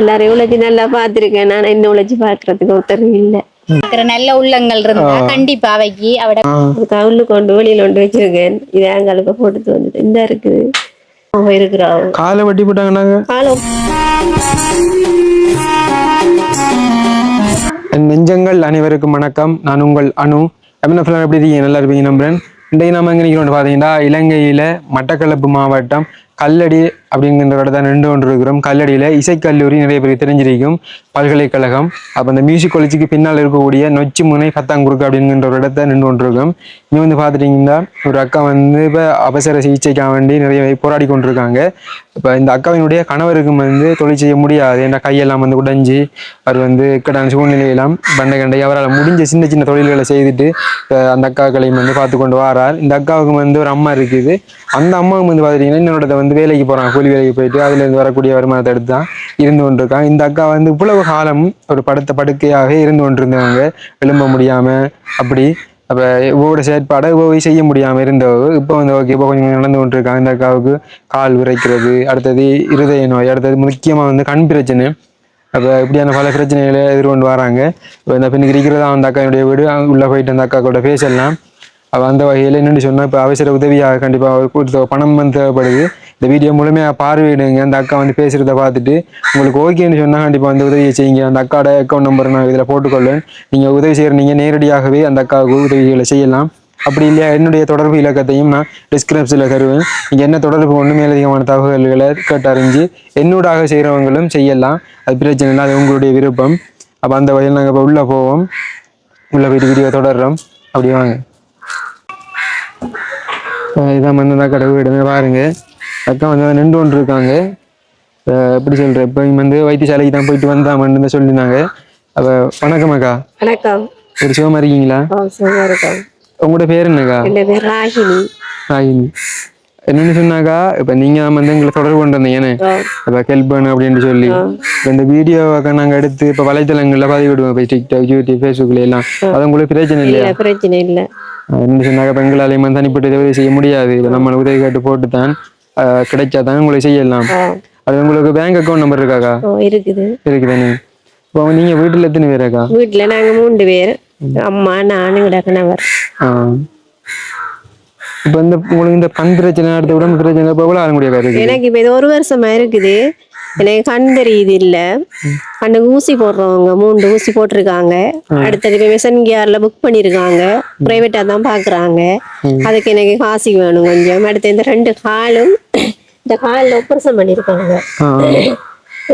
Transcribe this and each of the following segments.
எல்லாரையும் உழைச்சி நல்லா பார்த்திருக்கேன். நான் என்ன உழைச்சி பார்க்கறதுக்கு ஒருத்தர் இல்லை. இருக்கிற நல்ல உள்ளங்கள் இருந்தா கண்டிப்பா அவைக்கு அவட கவுன்னு கொண்டு வெளியில கொண்டு வச்சிருக்கேன். இது எங்களுக்கு போட்டு வந்துட்டு இந்த இருக்குது அவங்க இருக்கிறாங்க காலை வட்டி போட்டாங்கன்னாங்க காலம் என் நெஞ்சங்கள் அனைவருக்கும் வணக்கம். நான் உங்கள் அனு. எம்என்எஃப்ல எப்படி இருக்கீங்க? நல்லா இருப்பீங்க நம்புறேன். இன்றைக்கு நம்ம எங்க நிற்கிறோம் பார்த்தீங்கன்னா இலங்கையில மட்டக்களப்பு மாவட்டம் கல்லடி அப்படிங்கிற இடத்த நின்று கொண்டிருக்கிறோம். கல்லடியில் இசைக்கல்லூரி நிறைய பேருக்கு தெரிஞ்சிருக்கும். பல்கலைக்கழகம் அப்போ அந்த மியூசிக் காலேஜுக்கு பின்னால் இருக்கக்கூடிய நொச்சி முனை பத்தாங்குறுக்கு அப்படிங்கிற ஒரு இடத்த நின்று கொண்டிருக்கோம். இங்கே வந்து பார்த்துட்டிங்கன்னா ஒரு அக்கா வந்து இப்போ அவசர சிகிச்சைக்காக வேண்டி நிறைய போராடி கொண்டிருக்காங்க. இப்போ இந்த அக்காவினுடைய கணவருக்கும் வந்து தொழில் செய்ய முடியாது. ஏன்னா கையெல்லாம் வந்து உடைஞ்சி அவர் வந்து இக்கடான சூழ்நிலையெல்லாம் பண்டை கண்டை அவரால் முடிஞ்ச சின்ன சின்ன தொழில்களை செய்துட்டு அந்த அக்காக்களையும் வந்து பார்த்து கொண்டு வரார். இந்த அக்காவுக்கு வந்து ஒரு அம்மா இருக்குது. அந்த அம்மாவும் வந்து பார்த்துட்டிங்கன்னா இன்னொருத்த வந்து வேலைக்கு போகிறாங்க கூலி வேலைக்கு போயிட்டு அதுலேருந்து வரக்கூடிய வருமானத்தை எடுத்து தான் இருந்து கொண்டிருக்காங்க. இந்த அக்கா வந்து இவ்வளவு காலம் ஒரு படுத்த படுக்கையாக இருந்து கொண்டிருந்தவங்க. எழும்ப முடியாமல் அப்படி அப்போ இவோட செயற்பாடை இவ்வளோ செய்ய முடியாமல் இருந்தவங்க. இப்போ வந்து ஓகே இப்போ கொஞ்சம் நடந்து கொண்டிருக்காங்க. இந்த அக்காவுக்கு கால் விரைக்கிறது அடுத்தது இருதய நோய் அடுத்தது முக்கியமாக வந்து கண் பிரச்சனை. அப்போ இப்படியான பல பிரச்சனைகளை எதிர்கொண்டு வராங்க. இப்போ இந்த பின் இருக்கிறதா அந்த அக்காவுடைய வீடு உள்ளே போயிட்டு அந்த அக்கா கூட பேசலாம் அந்த வகையில் என்னென்னு சொன்னால் இப்போ அவசர உதவியாக கண்டிப்பாக அவர் கூட்டு பணம் வந்து தேவைப்படுது இந்த வீடியோ முழுமையாக பார்வையிடுங்க. அந்த அக்கா வந்து பேசுகிறத பார்த்துட்டு உங்களுக்கு ஓகேன்னு சொன்னால் கண்டிப்பாக வந்து உதவியை செய்யுங்க. அந்த அக்காவோட அக்கௌண்ட் நம்பர் நான் இதில் போட்டுக்கொள்ளேன் நீங்கள் உதவி செய்கிற நீங்கள் நேரடியாகவே அந்த அக்காவுக்கு உதவிகளை செய்யலாம். அப்படி இல்லையா? என்னுடைய தொடர்பு இலக்கத்தையும் நான் டிஸ்கிரிப்ஷனில் தருவேன். நீங்கள் என்ன தொடர்பு ஒன்று மேலதிகமான தகவல்களை கேட்டறிஞ்சு என்னோடாக செய்கிறவங்களும் செய்யலாம். அது பிரச்சனை இல்லை அது உங்களுடைய விருப்பம். அப்போ அந்த வகையில் நாங்கள் இப்போ உள்ளே போவோம். உள்ளே போயிட்டு வீடியோ தொடர்றோம். அப்படி வாங்க. இதான் வந்து அக்கா வீடு பாருங்க. அக்கா வந்து நின்று கொண்டு இருக்காங்க எப்படி சொல்கிறேன் இப்போ வந்து வைத்தியசாலைக்கு தான் போயிட்டு வந்தாமன்னு தான் சொல்லியிருந்தாங்க. அப்போ வணக்கம் அக்கா. வணக்கம். ஒரு சிவமா இருக்கீங்களா? உங்களோட பேர் என்னக்கா? ராகினி. ராகினி. என்னன்னு சொன்னாக்கா இப்போ நீங்கள் வந்து எங்களை தொடர்பு கொண்டு வந்தீங்கன்னு இப்போ ஹெல்ப் பண்ணு அப்படின்னு சொல்லி. இந்த வீடியோவை நாங்கள் எடுத்து இப்போ வலைத்தளங்களில் பதிவிடுவோம் இப்போ டிக்டாக் யூடியூப் ஃபேஸ்புக்கில் எல்லாம். அது உங்களுக்கு பிரச்சனை இல்லையா? இல்ல பிரச்சனை இல்லை. என்ன சொன்னாக்க பெண்களாலையும் தனிப்பட்ட உதவி செய்ய முடியாது. இப்போ நம்ம உதவி கேட்டு போட்டு தான் கிடைச்சா தான் உங்களை செய்யலாம். அது உங்களுக்கு பேங்க் அக்கௌண்ட் நம்பர் இருக்காக்கா? இருக்குது. இருக்குதானே இப்போ நீங்க வீட்டில் எத்தனை பேராக்கா வீட்டுல நாங்க மூன்று பேர். அம்மா நானு எங்கட கணவர். இப்போ இந்த உங்களுக்கு இந்த கண் பிரச்சனை அடுத்த உடம்பு பிரச்சனை இப்போ எவ்வளோ ஆகக்கூடியக்கா இருக்கு எனக்கு இப்ப இது ஒரு வருஷமா இருக்குது. எனக்கு கண் தெரியுது இல்ல. கண்ணுக்கு ஊசி போடுறவங்க மூன்று ஊசி போட்டிருக்காங்க. அடுத்தது இப்ப மெசன்கியார்ல புக் பண்ணிருக்காங்க. பிரைவேட்டா தான் பாக்குறாங்க. அதுக்கு எனக்கு காசு வேணும் கொஞ்சம். அடுத்து இந்த ரெண்டு காலும் இந்த காலில் ஆப்ரேஷன் பண்ணிருக்காங்க. ஆ.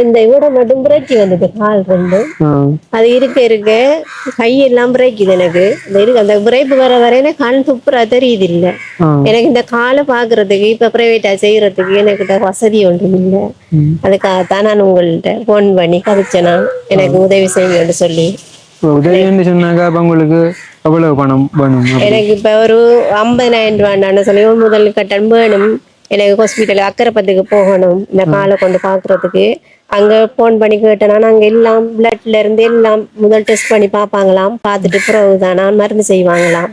இந்த இவோட மட்டும் பிரேக்கி வந்தது கால் ரெண்டும் ஆ. அது இருக்க இருக்க. கையெல்லாம் பிரேக்குது எனக்கு. இந்த இருக்கு அந்த பிரேக் வர வரையில கண் துப்புரா தெரியுது இல்ல. எனக்கு இந்த காலை பாக்குறதுக்கு இப்ப பிரைவேட்டா செய்யறதுக்கு எனக்கு வசதி ஒன்றும் இல்லை. அதுக்காகத்தான் நான் உங்கள்கிட்ட ஃபோன் பண்ணி கதைச்சேன் நான் எனக்கு உதவி செய்யுங்கன்னு சொல்லி. உதவின்னு சொன்னாக்கா உங்களுக்கு எவ்வளவு பணம் வேணும்? எனக்கு இப்ப ஒரு ஐம்பதாயிரம் ரூபான்னு சொல்லி முதல் கட்டம் வேணும். எனக்கு ஹாஸ்பிட்டல் அக்கரைப்பத்துக்கு போகணும். இந்த காலை கொண்டு பாக்குறதுக்கு. அங்க ஃபோன் பண்ணி கேட்டேன்னா அங்க எல்லாம் பிளட்ல இருந்து எல்லாம் முதல் டெஸ்ட் பண்ணி பார்ப்பாங்களாம் பார்த்துட்டு பிறகுதானா மருந்து செய்வாங்களாம்.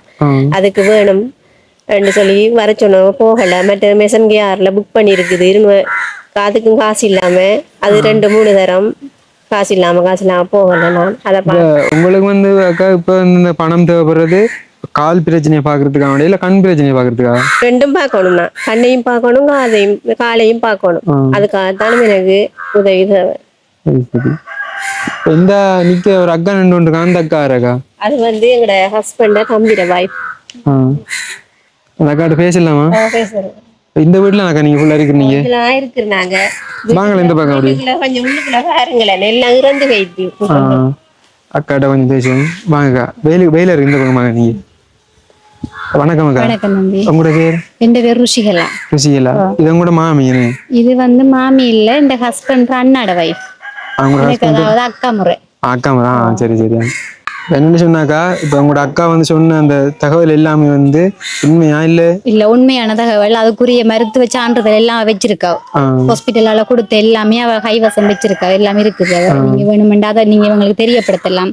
அதுக்கு வேணும். சொல்லி வர சொன்னோம். போகல. மற்ற மெசன்கியார்ல புக் பண்ணியிருக்குது அதுக்கும் காசு இல்லாம. அது ரெண்டு மூணு தரம். காசு இல்லாம காசு இல்லாம போகல நான். அதை உங்களுக்கு வந்து அக்கா இப்போ இந்த பணம் தேவைப்படுறது? கால் பிரச்சனையை பார்க்கறதுக்காக வேண்டிய இல்லை கண் பிரச்சனையை பார்க்கறதுக்காக? ரெண்டும் பார்க்கணும் நான் கண்ணையும் பார்க்கணும் காதையும் காலையும் பார்க்கணும். ஆ. அதுக்காகத்தான் எனக்கு உதவி தேவை. இந்த நிக்க ஒரு அக்கா நின்று கொண்டு அந்த அக்கா இருக்கா அது வந்து எங்களோட ஹஸ்பண்ட தம்பிட வைஃப் அந்த அக்காட்ட பேசலாமா? இந்த வீட்டுல அக்கா நீங்க ஃபுல்லா இருக்கிறீங்க? இருக்கிறாங்க வாங்கல இந்த பக்கம் அப்படி. வீட்டுக்குள்ள கொஞ்சம் உள்ளுக்குள்ள பாருங்களேன். எல்லாம் இறந்து வைத்து அக்காட்ட கொஞ்சம் பேசுவோம். வாங்கக்கா. வெயில் வெயில இருக்கு இந்த பக்கம் வாங்க நீங்க? வணக்கம் வணக்கம் உங்களோட பேர்? என் பேர் ருஷிகலா. ருசிகலா இது உங்களோட மாமியனு இது வந்து மாமி இல்ல இந்த ஹஸ்பண்ட் அண்ணாட வைஃப் அக்கா முறை. அக்கா ஆ சரி சரி. என்னன்னு சொன்னாக்கா இப்போ உங்களோட அக்கா வந்து சொன்ன அந்த தகவல் எல்லாமே வந்து உண்மையா இல்லை? இல்ல உண்மையான தகவல். அதுக்குரிய மருத்துவ சான்றிதழ் எல்லாம் வச்சிருக்கா. ஹாஸ்பிட்டலால கொடுத்த எல்லாமே அவ கைவசம் வச்சிருக்கா. எல்லாமே இருக்குது. நீங்க வேணுமெண்டா அதை நீங்க இவங்களுக்கு தெரியப்படுத்தலாம்.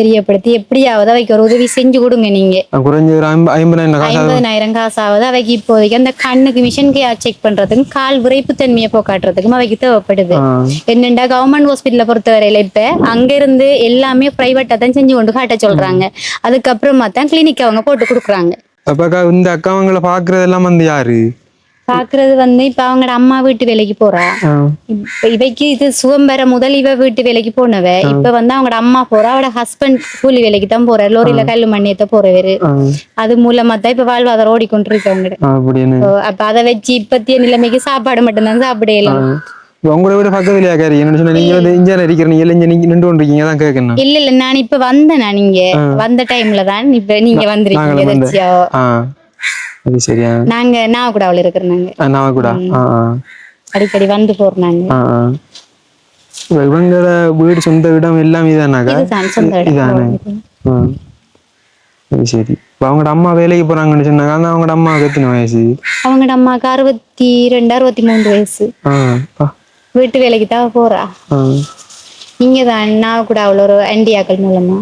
தெரியப்படுத்தி எப்படியாவது அவைக்கு ஒரு உதவி செஞ்சு கொடுங்க நீங்க. குறைஞ்ச ஒரு ஐம்ப ஐம்பதாயிரம் காசாவது? அவைக்கு இப்போதைக்கு அந்த கண்ணுக்கு மிஷன் செக் பண்றதுக்கும் கால் விரைப்புத்தன்மையை போக்காட்டுறதுக்கும் அவைக்கு தேவைப்படுது. என்னண்டா கவர்மெண்ட் ஹாஸ்பிட்டலை பொறுத்தவரையில இப்ப அங்க இருந்து எல்லாமே பிரைவேட்டா தான் செஞ்சு கொண்டு காட்ட சொல்றாங்க. அதுக்கப்புறமா தான் கிளினிக் அவங்க போட்டு கொடுக்குறாங்க. இந்த அக்காவங்களை பாக்குறதெல்லாம் வந்து யாரு? பாக்குறது வந்து இப்ப அவங்களோட அம்மா வீட்டு வேலைக்கு போறா. இப்ப இவைக்கு இது சுகம் பெற முதல் இவ வீட்டு வேலைக்கு போனவ இப்ப வந்து அவங்களோட அம்மா போறா. அவட ஹஸ்பண்ட் கூலி வேலைக்கு தான் போறாரு. லோரியில கல்லு மண்ணியத்தை போறவரு. அது மூலமா தான் இப்ப வாழ்வாதாரம் ஓடிக்கொண்டிருக்கு அவங்க ஆ, அப்படின்னு அப்ப அதை வச்சு இப்பத்திய நிலைமைக்கு சாப்பாடு மட்டும்தான் சாப்பிடலாம் உங்களை விட பக்கத்துலயா காரி என்ன சொன்னா நீங்க வந்து இங்கே இருக்கிற நீங்க இல்லை இங்க நின்று கொண்டிருக்கீங்க தான் கேட்கணும் இல்ல இல்ல. நான் இப்ப வந்தேன் நான் நீங்க வந்த டைம்ல தான் இப்ப நீங்க வந்திருக்கீங்க அது சரியா? நாங்க நான் கூட அவள் இருக்கிறோம் நாங்க. ஆ, நான் கூட. ஆ ஆ. அடிக்கடி வந்து போறோம் நாங்க. இவங்களோட வீடு சொந்த இடம் எல்லாம் இதானாக்கா. இதானே? சரி. அவங்களோட அம்மா வேலைக்கு போறாங்கன்னு சொன்னாங்க அவங்களோட அம்மாவுக்கு எத்தனை வயசு? அவங்களோட அம்மாக்கு அறுபத்தி ரெண்டு அறுபத்தி மூணு வயசு. வீட்டு வேலைக்கு தான் போறா. இங்க தான் நான் கூட அவள ஒரு அண்டியாக்கள் மூலமா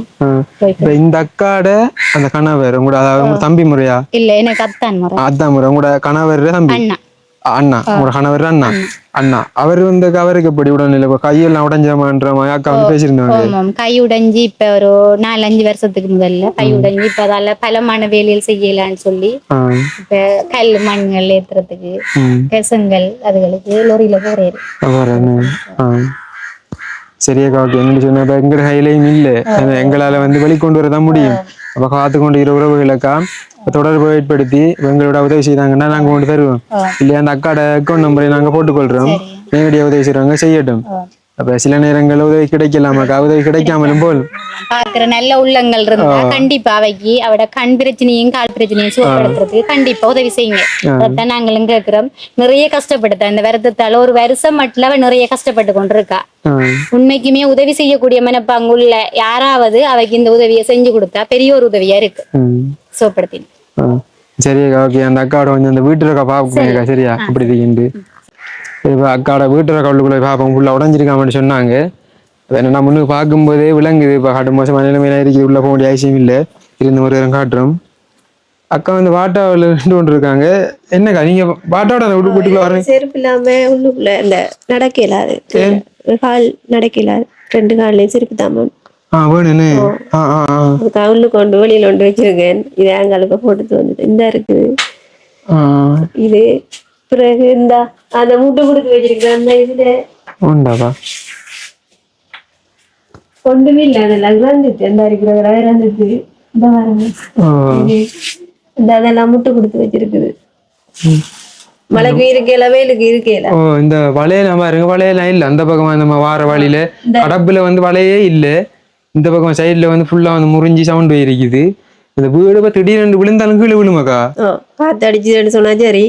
இந்த அக்காட அந்த கணவர் உங்களோட உங்க தம்பி முறையா? இல்ல எனக்கு அத்தான் முறை. அதான் முறை உங்களோட கணவர் தம்பி? அண்ணா. அண்ணா உங்களோட கணவர் அண்ணா? அண்ணா அவர் வந்து அவருக்கு எப்படி உடல்நிலை? இப்போ கையெல்லாம் உடஞ்சமான்ற மாதிரி அக்கா வந்து பேசியிருந்தாங்க. கை உடைஞ்சு இப்ப ஒரு நாலு அஞ்சு வருஷத்துக்கு முதல்ல கை உடைஞ்சு இப்ப அதால பலமான வேலையில் செய்யலான்னு சொல்லி இப்ப கல் மண்கள் ஏத்துறதுக்கு கெசங்கள் அதுகளுக்கு லோரியில போறாரு. சரியாக்கா ஓகே என்னன்னு சொன்னா எங்க கையிலையும் இல்லை. எங்களால வந்து வெளிக்கொண்டு வர தான் முடியும் அப்போ காத்து கொண்டு இரு உறவுகளுக்கா தொடர்பு ஏற்படுத்தி எங்களோட உதவி செய்தாங்கன்னா நாங்க கொண்டு தருவோம் இல்லையா அந்த அக்காட அக்கௌண்ட் நம்பரை நாங்க போட்டுக்கொள்றோம் நேரடியாக உதவி செய்றவங்க செய்யட்டும் அப்ப சில நேரங்களில் உதவி கிடைக்கலாமாக்கா உதவி கிடைக்காமலும் போல் பாக்குற நல்ல உள்ளங்கள் இருந்தா கண்டிப்பா அவைக்கு அவட கண் பிரச்சனையும் கால் பிரச்சனையும் சுகப்படுத்துறதுக்கு கண்டிப்பா உதவி செய்யுங்க. அதான் நாங்களும் கேக்குறோம். நிறைய கஷ்டப்பட்டுட்டா இந்த வருத்தத்தால ஒரு வருஷம் மட்டும் அவ நிறைய கஷ்டப்பட்டு கொண்டிருக்கா. உண்மைக்குமே உதவி செய்யக்கூடிய மனப்பாங்குள்ள யாராவது அவைக்கு இந்த உதவியை செஞ்சு கொடுத்தா பெரிய ஒரு உதவியா இருக்கு. ம். சுகப்படுத்தி ஆ. சரியாக்கா ஓகே. அந்த அக்காவோட கொஞ்சம் அந்த வீட்டு இருக்கா பார்ப்போம் சரியா? அப்படி இருக்குண்டு இப்போ அக்காவோட வீட்டு இருக்க உள்ளுக்குள்ள பார்ப்போம் ஃபுல்லாக உடஞ்சிருக்காமன்னு சொன்னாங்க. என்னன்னா முன்னுக்கு பார்க்கும்போதே விளங்குது. இப்போ காட்டு மோசமான நிலைமையில இருக்குது உள்ள போக வேண்டிய அவசியம் இல்லை. இருந்து ஒரு நேரம் காட்டுறோம். அக்கா வந்து வாட்டாவில் ரெண்டு கொண்டு இருக்காங்க என்னக்கா நீங்க வாட்டாவோட வீட்டு- வீட்டுக்குள்ள வரீங்க செருப்பு இல்லாம உள்ளுக்குள்ள இந்த நடக்க இயலாது கால் நடக்க இயலாது ரெண்டு கால்லையும் செருப்பு தாம ஆ வேணுன்னு ஆ. ஆ ஆ உள்ளு கொண்டு வெளியில கொண்டு வச்சிருக்கேன். இது அங்களுக்கு போட்டு வந்துட்டு இந்த இருக்குது. இது பிறகு இந்த அந்த முட்டை கொடுத்து வச்சிருக்கேன். அந்த இதுல உண்டாப்பா ஒன்றுமே இல்லை. அதெல்லாம் இறந்துச்சு அந்த இருக்கிற இறந்துச்சு இந்த இந்த அதெல்லாம் முட்டை கொடுத்து வச்சிருக்குது. மழைக்கு இருக்கையில வெயிலுக்கு இருக்கையில. ஓ இந்த வளையல பாருங்க வளையலாம் இல்ல. அந்த பக்கமா நம்ம வார வழியில கடப்புல வந்து வளையே இல்ல. இந்த பக்கம் சைடுல வந்து ஃபுல்லா வந்து முறிஞ்சி சவுண்ட் இருக்குது இந்த வீடு இப்ப திடீர்னு விழுந்தாலும் கீழே விழுமாக்கா? காத்து அடிச்சுன்னு சொன்னா சரி.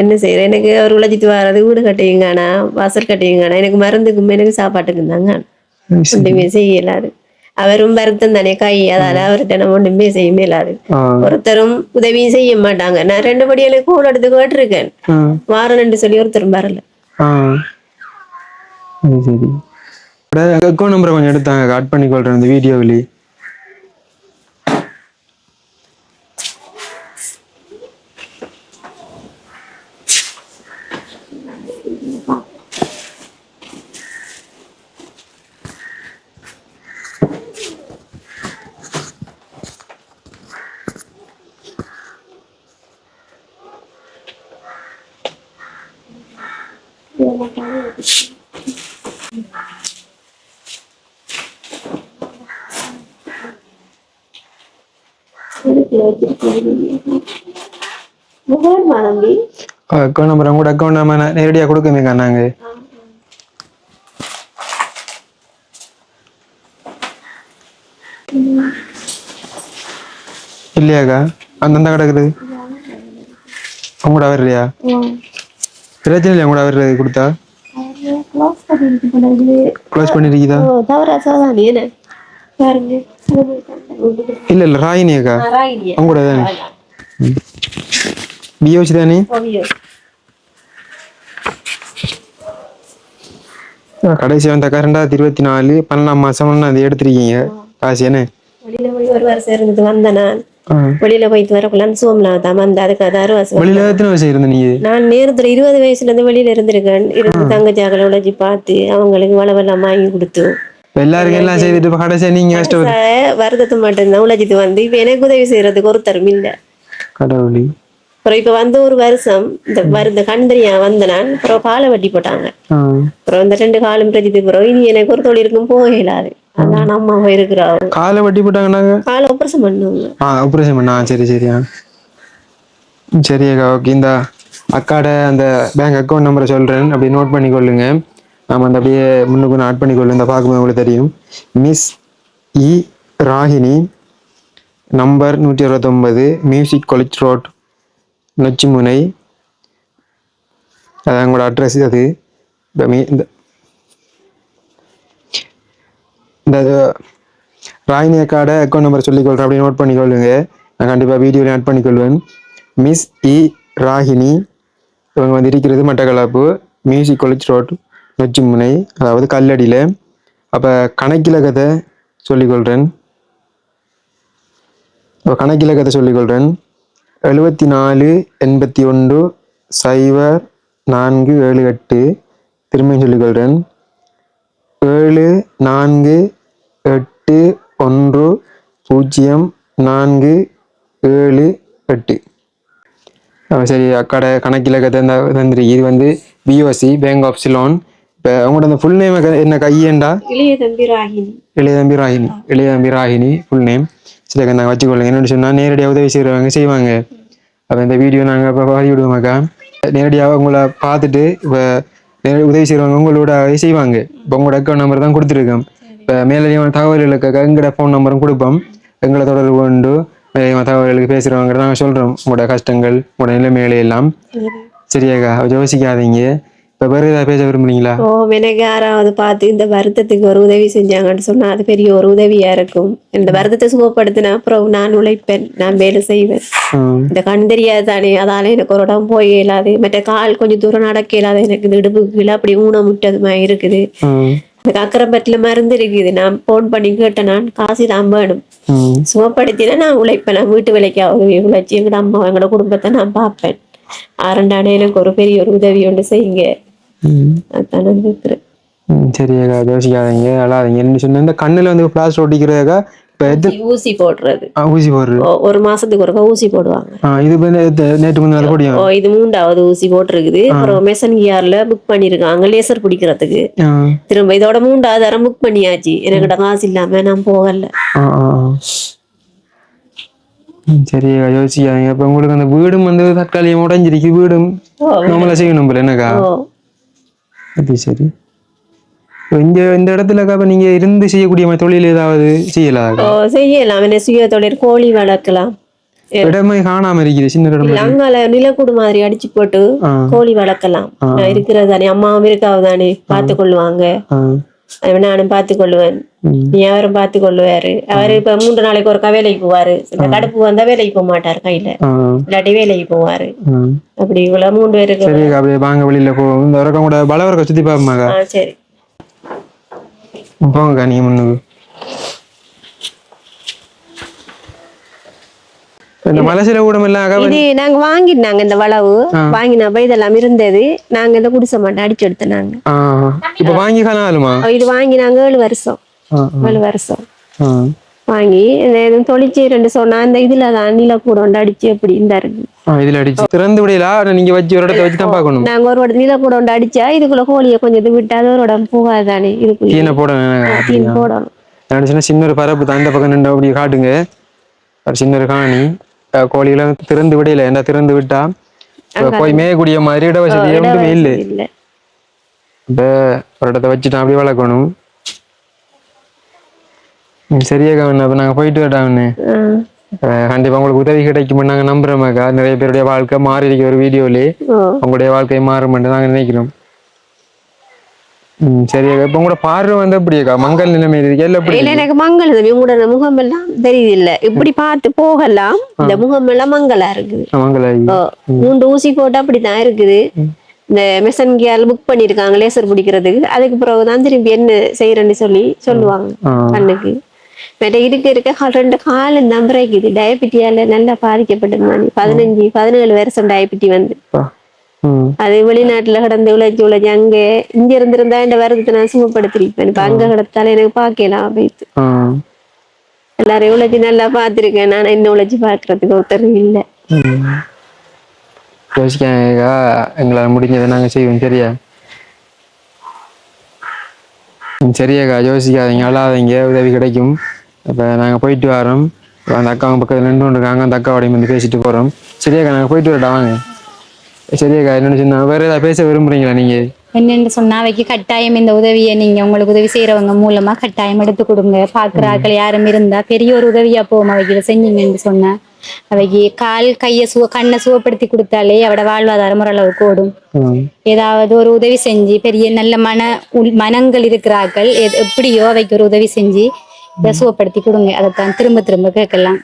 என்ன செய்யற? எனக்கு அவர் உழைச்சிட்டு வர்றது வீடு கட்டுவீங்கண்ணா வாசல் கட்டுவீங்கண்ணா எனக்கு மருந்துக்கும் எனக்கு சாப்பாட்டுக்கும் தாங்க ஒன்றுமே செய்யலாது அவரும் வருத்தம் தானே கை அதால அவர்கிட்ட நம்ம ஒன்றுமே செய்ய மேலாது ஆ, ஒருத்தரும் உதவியும் செய்ய மாட்டாங்க. நான் ரெண்டு படி எனக்கு கூட எடுத்து கேட்டிருக்கேன். ரெண்டு சொல்லி ஒருத்தரும் வரல. சரி அக்கௌண்ட் நம்பரை கொஞ்சம் எடுத்தாங்க கட் பண்ணி கொள்றேன் இந்த வீடியோவிலே அக்கௌண்ட் நம்பர் உங்களோட அக்கௌண்ட் நம்பர் நேரடியாக கொடுக்குமேக்கா நாங்க இல்லையாக்கா? அந்தந்த கிடக்குது உங்களோட வரலையா பிரச்சனை இல்லையா உங்களோட வர்றது கொடுத்தா? க்ளோஸ் பண்ணிருக்கீதா? இல்ல இல்ல ராகினி அக்கா. அவங்க கூட தானே? பிஓசி தானே? கடைசி வந்த ரெண்டாயிரத்தி இருபத்தி நாலு பன்னெண்டாம் மாசம் அது எடுத்திருக்கீங்க. காசு என்ன? வெளியில போயிட்டு வரக்குள்ள சோம்லா தான் வந்த அதுக்கு அது அறுபது வருஷம் வெளியில எத்தனை வருஷம் இருந்த நீங்க நான் நேரத்துல இருபது வயசுல இருந்து வெளியில இருந்திருக்கேன். இருந்து தங்கச்சாக்களை உழைச்சி பார்த்து அவங்களுக்கு வளவெல்லாம் வாங்கி கொடுத்து. எல்லாருக்கும் எல்லாம் செய்துட்டு கடைசியா நீங்க கஷ்டப்பட்டு வருதத்தை மட்டும்தான் உழைச்சிட்டு வந்து இப்ப எனக்கு உதவி செய்யறதுக்கு ஒருத்தரும் இல்ல. கடவுளி. அப்புறம் இப்ப வந்து ஒரு வருஷம் இந்த வருந்த கண்டறியா வந்த நான் அப்புறம் காலை வெட்டி போட்டாங்க. அப்புறம் இந்த ரெண்டு காலம் பிரச்சிட்டு அப்புறம் இனி எனக்கு ஒரு தொழிலுக்கும் போக இயலாது அதான் இருக்கிறா காலை வட்டி போட்டாங்கன்னாங்க காலை ஆபரேஷன் பண்ணுவாங்க. ஆ ஆப்ரேஷன் பண்ணா. சரி சரியா சரி அக்கா ஓகே இந்த அக்காட அந்த பேங்க் அக்கௌண்ட் நம்பரை சொல்கிறேன் அப்படியே நோட் பண்ணிக்கொள்ளுங்க. நாம அந்த அப்படியே முன்னுக்கு ஆட் பண்ணிக்கொள்ளுங்க. இந்த பார்க்கும்போது உங்களுக்கு தெரியும். மிஸ் இ ராகினி நம்பர் நூற்றி அறுபத்தொம்பது மியூசிக் காலேஜ் ரோட் நொச்சிமுனை. அதான் உங்களோட அட்ரஸ் அது இந்த இந்த இந்த ராயினி அக்காட அக்கௌண்ட் நம்பர் சொல்லிக்கொள்கிறேன் அப்படின்னு நோட் பண்ணிக்கொள்ளுங்க. நான் கண்டிப்பாக வீடியோவில் add பண்ணிக்கொள்வேன். Miss E e Ragini. இவங்க வந்து இருக்கிறது Mattakkalappu. Music college road Nochchimunai அதாவது கல்லடியில். அப்போ கணக்கில் கதை சொல்லிக்கொள்கிறேன் இப்போ கணக்கில் கதை சொல்லிக்கொள்கிறேன் எழுபத்தி நாலு எண்பத்தி ஒன்று சைபர் நான்கு ஏழு எட்டு. திரும்பியும் சொல்லிக்கொள்கிறேன் ஏழு நான்கு எட்டு ஒன்று பூஜ்ஜியம் நான்கு ஏழு எட்டு. சரி அக்கடை கணக்கில் தந்த தந்திருக்கு இது வந்து பிஓசி பேங்க் ஆஃப் சிலோன் இப்போ உங்களோட அந்த ஃபுல் நேம் என்ன கையேண்டா இளைய தம்பி ராகினி. இளைய தம்பி ராகினி. இளைய தம்பி ராகினி ஃபுல் நேம் சரி அக்கா நாங்கள் வச்சுக்கொள்ளுங்க என்னென்னு சொன்னால் நேரடியாக உதவி செய்கிறவங்க செய்வாங்க. அப்போ இந்த வீடியோ நாங்கள் இப்போ பாதி விடுவோமாக்கா நேரடியாக உங்களை பார்த்துட்டு இப்போ உதவி செய்கிறவங்க உங்களோட செய்வாங்க. இப்போ உங்களோட அக்கௌண்ட் நம்பர் தான் கொடுத்துருக்கோம். இப்போ மேலதிகமான தகவல்களுக்கு எங்களோட ஃபோன் நம்பரும் கொடுப்போம். எங்களை தொடர்பு கொண்டு மேலதிகமான தகவல்களுக்கு பேசுகிறவங்க நாங்கள் சொல்கிறோம் உங்களோட கஷ்டங்கள் உங்களோட நிலைமைகளை எல்லாம். சரியாக்கா யோசிக்காதீங்க. இப்போ வேறு ஏதாவது பேச விரும்புறீங்களா? ஓ எனக்கு யாராவது பார்த்து இந்த வருத்தத்துக்கு ஒரு உதவி செஞ்சாங்கன்னு சொன்னா அது பெரிய ஒரு உதவியா இருக்கும். இந்த வருத்தத்தை சுகப்படுத்தின அப்புறம் நான் உழைப்பேன் நான் வேலை செய்வேன். இந்த கண் தெரியாது தானே அதால எனக்கு ஒரு இடம் போய் இயலாது மற்ற கால் கொஞ்சம் தூரம் நடக்க இயலாது எனக்கு இந்த இடுப்பு கீழே அப்படி ஊனமுட்டது மாதிரி இருக்குது. எனக்கு அக்கரைப்பட்டில் மருந்து இருக்குது. நான் ஃபோன் பண்ணி கேட்டேன். நான் காசு தான் வேணும். சுகப்படுத்தினா நான் உழைப்பேன். நான் வீட்டு வேலைக்காக உழைச்சி எங்களோட அம்மா எங்களோட குடும்பத்தை நான் பார்ப்பேன். ஆரண்டானே எனக்கு ஒரு பெரிய ஒரு உதவி ஒன்று செய்யுங்க. அதான் நான் கேட்குறேன் சரி யோசிக்காதீங்க. அழாதீங்க. என்ன சொன்ன இந்த கண்ணுல வந்து பிளாஸ்டர் ஒட்டிக்கிறதுக்கா இப்போ எது ஊசி போடுறது. ஊசி போடுறது. ஒரு மாசத்துக்கு ஒருக்கா ஊசி போடுவாங்க. இது நேற்று ஓ இது மூன்றாவது ஊசி போட்டிருக்குது. அப்புறம் மெசன் கியார்ல புக் பண்ணிருக்காங்க லேசர் பிடிக்கிறதுக்கு. திரும்ப இதோட மூன்றாவது தரம் புக் பண்ணியாச்சு. எனக்கிட்ட காசு இல்லாம நான் போகல. சரி யோசிக்காதீங்க. இப்போ உங்களுக்கு அந்த வீடும் வந்து தற்காலிகம் உடஞ்சிருக்கு. வீடும் நம்மள செய்யணும் போல என்னக்கா? அது சரி. இங்க இந்த இடத்துல நீங்க இருந்து செய்யக்கூடிய தொழில் ஏதாவது செய்யலாக்கா ஓ செய்யலாம். என்ன சுய தொழில் கோழி வளர்க்கலாம். இடமே காணாம இருக்குது சின்ன இடம் அங்கால நிலக்கூடு மாதிரி அடிச்சு போட்டு கோழி வளர்க்கலாம். இருக்கிறது தானே. அம்மாவும் இருக்காவு தானே. பார்த்து கொள்ளுவாங்க நானும் பார்த்து கொள்ளுவேன். நீ அவரும் பார்த்து கொள்ளுவாரு அவரு இப்ப மூன்று நாளைக்கு ஒருக்கா வேலைக்கு போவாரு. இந்த கடுப்பு வந்தா வேலைக்கு போக மாட்டார் கையில. இல்லாட்டி வேலைக்கு போவாரு. அப்படி இவ்வளவு மூணு பேருக்கு சரி அப்படியே வாங்க வெளியில போவோம் இந்த வரக்கம் கூட பலவரக்க சுத்தி பார்ப்போமாக்கா? ஆ சரி. போங்கக்கா நீங்க முன்னுக்கு இந்த மலசில கூடம் எல்லாம் இது நாங்க வாங்கினாங்க இந்த வளவு வாங்கினப்ப இதெல்லாம் இருந்தது நாங்க இந்த குடிசை மாட்டோம் அடிச்சு எடுத்தோம் நாங்க இப்ப வாங்கி காணாலுமா இது வாங்கி நாங்க ஏழு வருஷம் ஏழு வருஷம். வாங்கி இந்த தொளிச்சு ரெண்டு சொன்னா இந்த இதுல தான் நிலக்கூடம் அடிச்சு அப்படி இந்த இருக்கு ஆ, இதுல அடிச்சு. திறந்து விடையில நீங்க வச்சு ஒரு இடத்த வச்சு தான் பார்க்கணும். நாங்க ஒரு இடத்துல நிலக்கூடம் அடிச்சா இதுக்குள்ள கோழியை கொஞ்சம் இது விட்டா ஒரு இடம் போகாதானே இதுக்குள்ள. தீனை போடணும். தீன் போடணும். நினைச்சுன்னா சின்ன ஒரு பரப்பு தான். இந்த பக்கம் நின்று அப்படி காட்டுங்க. ஒரு சின்ன ஒரு காணி. கோழிகளை திறந்து விடையில என்ன திறந்து விட்டா? போய் மேயக்கூடிய மாதிரி இட வசதி ஒன்றுமே இல்லை. இப்ப ஒரு இடத்த வச்சுட்டு அப்படியே வளர்க்கணும். சரியா கவனம் அப்ப நாங்க போயிட்டு. அஹ், கண்டிப்பா உங்களுக்கு உதவி கிடைக்கும் நாங்க நம்புறோமாக்கா. நிறைய பேருடைய வாழ்க்கை மாறி இருக்கு ஒரு வீடியோலே. உங்களுடைய வாழ்க்கை மாறும் நாங்க நினைக்கிறோம். ம் சரி இப்போ கூட பார்வை வந்து அப்படியேக்கா மங்கள் நிலைமை இருக்கு எப்படி இல்ல எனக்கு மங்கள் தம்பி உங்களோட முகம் எல்லாம் தெரியுது இல்ல இப்படி பார்த்து போகலாம். இந்த முகம் எல்லாம் மங்களா இருக்குது. மங்களாகி. ஓ, மூன்று ஊசி போட்டு அப்படித்தான் இருக்குது. இந்த மெசன் கேர் புக் பண்ணிருக்காங்க லேசர் பிடிக்கிறதுக்கு. அதுக்கு பிறகுதான் திரும்பி என்ன செய்யறேன்னு சொல்லி சொல்லுவாங்க. கண்ணுக்கு. மற்ற இருக்க இருக்க ரெண்டு காலம் தான் பிறகுது டயபிட்டியால நல்லா பாதிக்கப்பட்டிருந்தாங்க பதினஞ்சு பதினேழு வருஷம் டயபிட்டி வந்து அது வெளிநாட்டுல கிடந்து உழைச்சி உழைச்சி அங்க இங்க இருந்திருந்தா இந்த வருத்தத்தை நான் சுமப்படுத்திருப்பேன் இப்ப அங்க கிடத்தால எனக்கு பார்க்கலாம் அப்படின்னு ஆ எல்லாரையும் உழைச்சி நல்லா பார்த்திருக்கேன் நான் என்ன உழைச்சி பார்க்கறதுக்கு ஒருத்தர் இல்லை. யோசிக்காங்கக்கா எங்களால் முடிஞ்சதை நாங்கள் செய்வோம் சரியா சரியாக்கா யோசிக்காதீங்க அழாதீங்க உதவி கிடைக்கும். இப்போ நாங்கள் போயிட்டு வரோம். அந்த அக்காவும் பக்கத்தில் நின்று இருக்காங்க அந்த அக்காவோடையும் வந்து பேசிட்டு போகிறோம் சரியாக்கா நாங்கள் போயிட்டு வரட்டா வாங்க. சரியாக்கா என்னென்னு சொன்னா வேறு ஏதாவது பேச விரும்புறீங்களா நீங்கள் என்னன்னு சொன்னா அவைக்கு கட்டாயம் இந்த உதவியை நீங்க உங்களுக்கு உதவி செய்யறவங்க மூலமா கட்டாயம் எடுத்து கொடுங்க. ஆட்கள் யாரும் இருந்தா பெரிய ஒரு உதவியா போகும் அவைக்கு இதை செஞ்சீங்கன்னு சொன்னா. அவைக்கு கால் கைய சுவ கண்ணை சுவப்படுத்தி கொடுத்தாலே அவட வாழ்வாதாரம் ஓரளவுக்கு ஓடும். ஏதாவது ஒரு உதவி செஞ்சு பெரிய நல்ல மன உள் மனங்கள் இருக்கிறார்கள். எப்படியோ அவைக்கு ஒரு உதவி செஞ்சு இதை சுவப்படுத்தி கொடுங்க. அதைத்தான் திரும்ப திரும்ப கேட்கலாம்.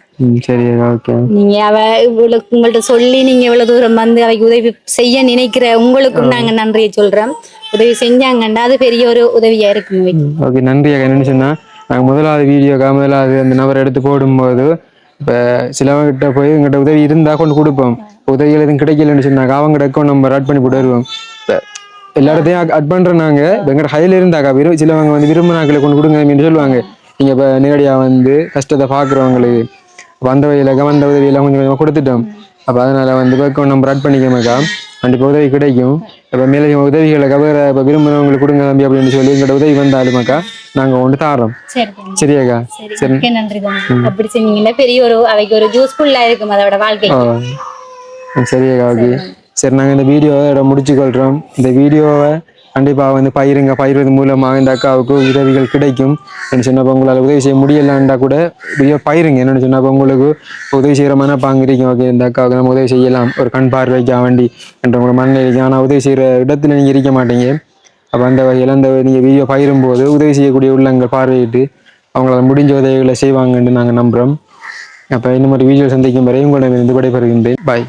நீங்க அவ இவ்வளவு உங்கள்ட்ட சொல்லி நீங்க இவ்வளவு தூரம் வந்து அவைக்கு உதவி செய்ய நினைக்கிற உங்களுக்கும் நாங்க நன்றியை சொல்றோம். உதவி செஞ்சாங்கன்னா அது பெரிய ஒரு உதவியா அவைக்கு ஓகே நன்றி அக்கா என்னன்னு சொன்னா நாங்கள் முதலாவது வீடியோக்கா முதலாவது அந்த நபரை எடுத்து போடும்போது இப்போ சிலவங்கிட்ட போய் எங்கிட்ட உதவி இருந்தால் கொண்டு கொடுப்போம். உதவிகள் எதுவும் கிடைக்கலன்னு சொன்னாங்க அவங்கள்ட்ட அக்கௌண்ட் நம்ம ஆட் பண்ணி போட்டு வருவோம். இப்போ எல்லா இடத்தையும் அட் பண்ணுறோம் நாங்கள் எங்கிட்ட ஹையில் இருந்தாக்கா விரு சிலவங்க வந்து விரும்பினாக்களை கொண்டு கொடுங்க அப்படின்னு சொல்லுவாங்க. நீங்கள் இப்போ நேரடியாக வந்து கஷ்டத்தை பார்க்குறவங்களுக்கு வந்த வழியில் வந்த உதவியெல்லாம் கொஞ்சம் கொஞ்சமாக கொடுத்துட்டோம். அப்போ அதனால் வந்து நம்ம நம்பர் ஆட் பண்ணிக்கோமாக்கா கண்டிப்பாக உதவி கிடைக்கும். இப்போ மேலே உதவிகளை கவர இப்போ விரும்புகிறவங்களுக்கு கொடுங்க தம்பி அப்படின்னு சொல்லி எங்கள்கிட்ட உதவி வந்தாலுமாக்கா நாங்கள் ஒன்று தாரோம். சரி சரியாக்கா சரி நன்றி அப்படி செஞ்சீங்கன்னா பெரிய ஒரு அவைக்கு ஒரு யூஸ்ஃபுல்லா இருக்கும் அதோட வாழ்க்கை. சரியாக்கா ஓகே. சரி. நாங்கள் இந்த வீடியோவை இதோட முடிச்சுக்கொள்கிறோம் இந்த வீடியோவை கண்டிப்பாக வந்து பயிருங்க பயிர்வது மூலமாக இந்த அக்காவுக்கு உதவிகள் கிடைக்கும். என்ன சொன்னப்போ உங்களால் உதவி செய்ய முடியலான்டா கூட வீடியோ பயிருங்க. என்னென்னு சொன்னப்போ உங்களுக்கு உதவி செய்கிற மனப்பாங்க இருக்கும். ஓகே இந்த அக்காவுக்கு நம்ம உதவி செய்யலாம். ஒரு கண் பார்வைக்காக வேண்டி என்ற உங்களை மனநிலைக்கு. ஆனால் உதவி செய்கிற இடத்துல நீங்கள் இருக்க மாட்டீங்க. அப்போ அந்த வகையில் அந்த நீங்கள் வீடியோ பகிரும்போது உதவி செய்யக்கூடிய உள்ளங்கள் பார்வையிட்டு அவங்களால முடிஞ்ச உதவிகளை செய்வாங்கன்னு நாங்கள் நம்புகிறோம் அப்போ இந்த மாதிரி வீடியோ சந்திக்கும் வரை உங்களிடமிருந்து விடைபெறுகின்றேன். பாய்